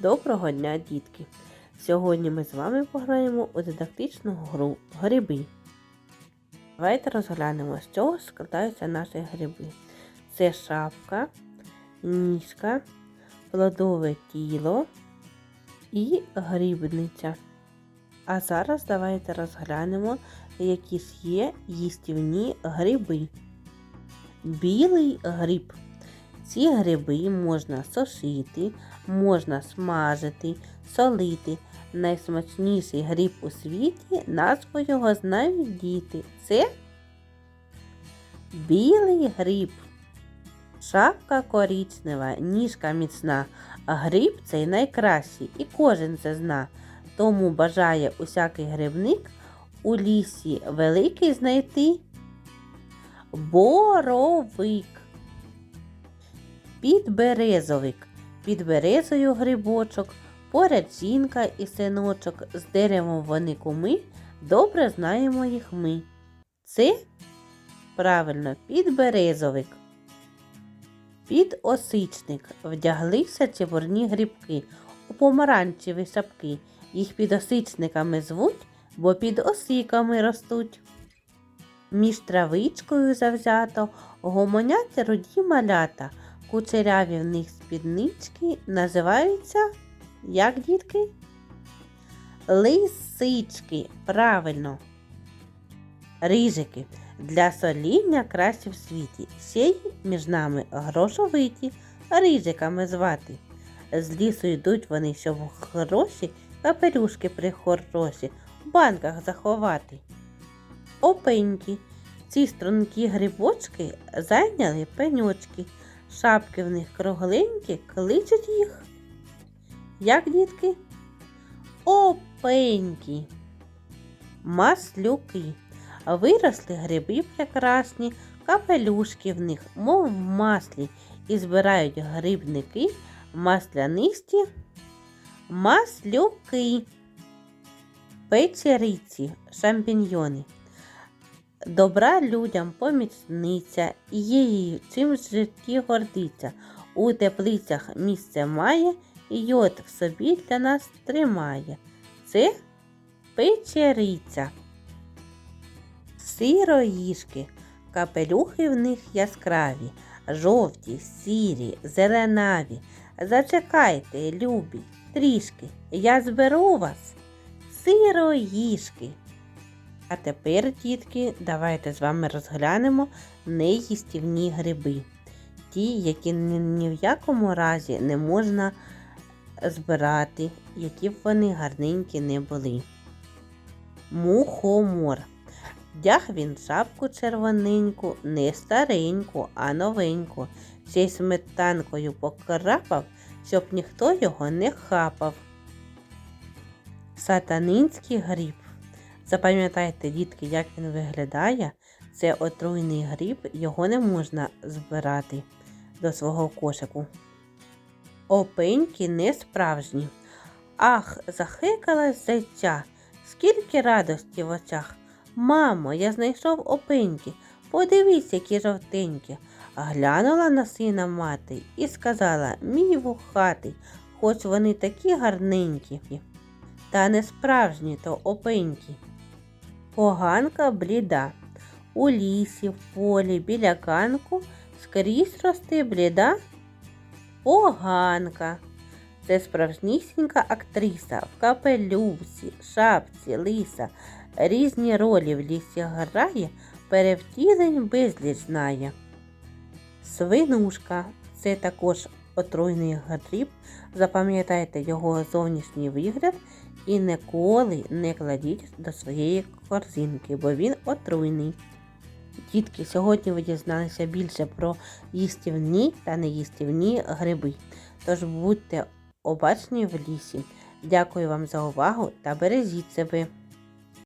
Доброго дня, дітки! Сьогодні ми з вами пограємо у дидактичну гру гриби. Давайте розглянемо, з чого складаються наші гриби. Це шапка, ніжка, плодове тіло і грибниця. А зараз давайте розглянемо, які ж є їстівні гриби. Білий гриб. Ці гриби можна сушити, можна смажити, солити. Найсмачніший гриб у світі, назву його знають діти. Це білий гриб. Шапка коричнева, ніжка міцна, а гриб цей найкращий, і кожен це зна. Тому бажає усякий грибник у лісі великий знайти боровик. Підберезовик. Під березою грибочок, поряд жінка і синочок, з деревом вони куми, добре знаємо їх ми. Це правильно підберезовик. Підосичник. Вдяглися чебурні грибки у помаранчеві шапки. Їх підосичниками звуть, бо під осиками ростуть. Між травичкою завзято гомонять руді малята. Кучеряві в них спіднички називаються як дітки? Лисички. Правильно. Рижики. Для соління кращі в світі. Й між нами грошовиті, рижиками звати. З лісу йдуть вони, щоб гроші капелюшки прихороші в банках заховати. Опеньки. Ці стрункі грибочки зайняли пеньочки. Шапки в них кругленькі, кличуть їх. Як дітки? Опенькі. Маслюки. Виросли гриби прекрасні, капелюшки в них, мов в маслі, і збирають грибники маслянисті маслюки. Печериці, шампіньйони. Добра людям помічниця, і її чим в житті гордиться. У теплицях місце має, і йод в собі для нас тримає. Це печериця. Сироїшки. Капелюхи в них яскраві, жовті, сірі, зеленаві. Зачекайте, любі, трішки, я зберу вас, сироїшки. А тепер, дітки, давайте з вами розглянемо неїстівні гриби. Ті, які ні, в якому разі не можна збирати, які б вони гарненькі не були. Мухомор. Вдяг він шапку червоненьку, не стареньку, а новеньку. Ще й сметанкою покрапав, щоб ніхто його не хапав. Сатанинський гриб. Запам'ятайте, дітки, як він виглядає. Це отруйний гриб, його не можна збирати до свого кошику. Опеньки не справжні. Ах, захикалась зайця, скільки радості в очах. Мамо, я знайшов опеньки. Подивись, які жовтенькі. Глянула на сина мати і сказала мій вухатий, хоч вони такі гарненькі. Та не справжні то опеньки. Поганка бліда. У лісі, в полі, біля ганку скрізь росте бліда поганка. Це справжнісінька актриса в капелюсі, шапці, лиса. Різні ролі в лісі грає, перевтілень безліч знає. Свинушка це також отруйний гриб. Запам'ятайте його зовнішній вигляд і ніколи не кладіть до своєї корзинки, бо він отруйний. Дітки, сьогодні ви дізналися більше про їстівні та неїстівні гриби. Тож будьте обачні в лісі. Дякую вам за увагу та бережіть себе.